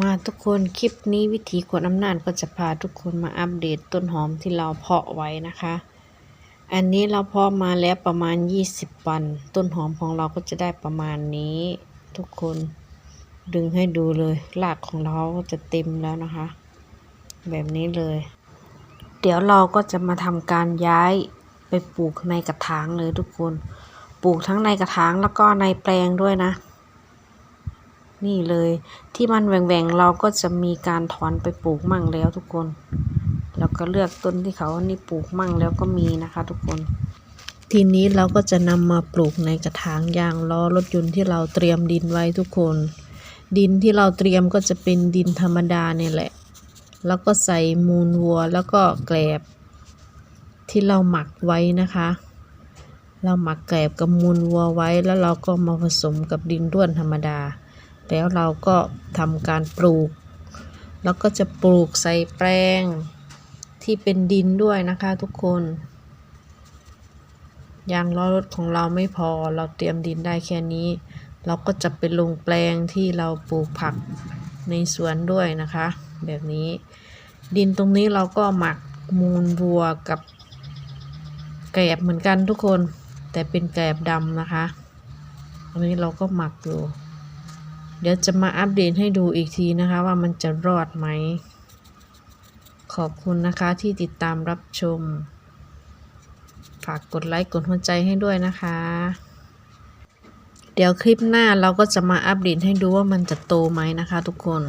มาทุกคนคลิปนี้วิถีขวดอำนาจก็จะพาทุกคนมาอัปเดตต้นหอมที่เราเพาะไว้นะคะ อันนี้เราเพาะมาแล้วประมาณ 20 วัน ต้นหอมของเราก็จะได้ประมาณนี้ ทุกคนดึงให้ดูเลยรากของเราก็จะเต็มแล้วนะคะ แบบนี้เลย เดี๋ยวเราก็จะมาทำการย้ายไปปลูกในกระถางเลยทุกคน ปลูกทั้งในกระถางแล้วก็ในแปลงด้วยนะ นี่เลย ที่มันแหว่งๆเราก็จะมีการถอนไปปลูกมั่งแล้วทุกคนแล้วก็เลือกต้นที่เขานี่ปลูกมั่งแล้วก็มีนะคะ ทุกคน ทีนี้เราก็จะนำมาปลูกในกระถางยางล้อรถยนต์ที่เราเตรียมดินไว้ทุกคน ดินที่เราเตรียมก็จะเป็นดินธรรมดาเนี่ยแหละ แล้วก็ใส่มูลวัวแล้วก็แกลบ ที่เราหมักไว้นะคะ เราหมักแกลบกับมูลวัวไว้แล้วเราก็มาผสมกับดินร่วนธรรมดา แล้วเราก็ทำการปลูก แล้วก็จะปลูกใส่แปลงที่เป็นดินด้วยนะคะทุกคนยางล้อรถของเราไม่พอเราเตรียมดินได้แค่นี้ เราก็จะไปลงแปลงที่เราปลูกผักในสวนด้วยนะคะ แบบนี้ ดินตรงนี้เราก็หมักมูลวัวกับแกลบเหมือนกันทุกคน แต่เป็นแกลบดำนะคะ อันนี้เราก็หมักอยู่ เดี๋ยวจะมาอัปเดตให้ดูอีกทีนะคะว่ามันจะรอดไหม ขอบคุณนะคะที่ติดตามรับชม ฝากกดไลค์กดหัวใจให้ด้วยนะคะ เดี๋ยวคลิปหน้าเราก็จะมาอัปเดตให้ดูว่ามันจะโตไหมนะคะทุกคน